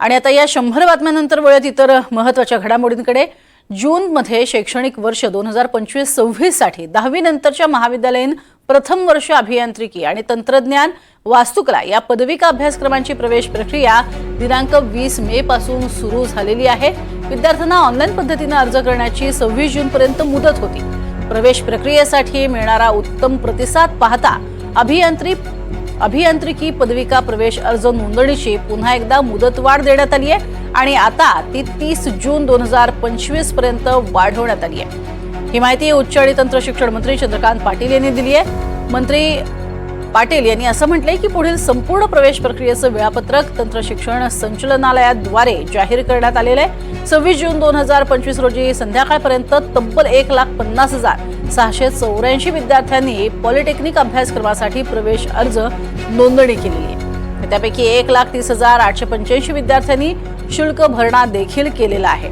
आणि आता या शंभर बातम्यानंतर वळत इतर महत्त्वाच्या घडामोडींकडे. जूनमध्ये शैक्षणिक वर्ष दोन हजार पंचवीस सव्वीससाठी दहावीनंतरच्या महाविद्यालयीन प्रथम वर्ष अभियांत्रिकी आणि तंत्रज्ञान वास्तुकला या पदविका अभ्यासक्रमांची प्रवेश प्रक्रिया दिनांक वीस मे पासून सुरू झालेली आहे. विद्यार्थ्यांना ऑनलाईन पद्धतीनं अर्ज करण्याची सव्वीस जूनपर्यंत मुदत होती. प्रवेश प्रक्रियेसाठी मिळणारा उत्तम प्रतिसाद पाहता अभियांत्रिक अभियांत्रिकी पदविका प्रवेश अर्ज नोंदणीची पुन्हा एकदा मुदतवाढ देण्यात आली आहे आणि आता ती तीस जून दोन हजार पंचवीसपर्यंत वाढवण्यात आली आहे. ही माहिती उच्च आणि तंत्र शिक्षण मंत्री चंद्रकांत पाटील यांनी दिली आहे. मंत्री पाटील यांनी असं म्हटलंय की पुढील संपूर्ण प्रवेश प्रक्रियेचं वेळापत्रक तंत्र शिक्षण संचलनालयाद्वारे जाहीर करण्यात आलेलं आहे. सव्वीस जून दोन हजार पंचवीस रोजी संध्याकाळपर्यंत तब्बल एक लाख पन्नास हजार सहाशे चौऱ्याऐंशी विद्यार्थ्यांनी पॉलिटेक्निक अभ्यासक्रमासाठी प्रवेश अर्ज नोंदणी केलेली आहे. त्यापैकी एक लाख तीस हजार आठशे पंच्याऐंशी विद्यार्थ्यांनी शुल्क भरणा देखील केलेला आहे.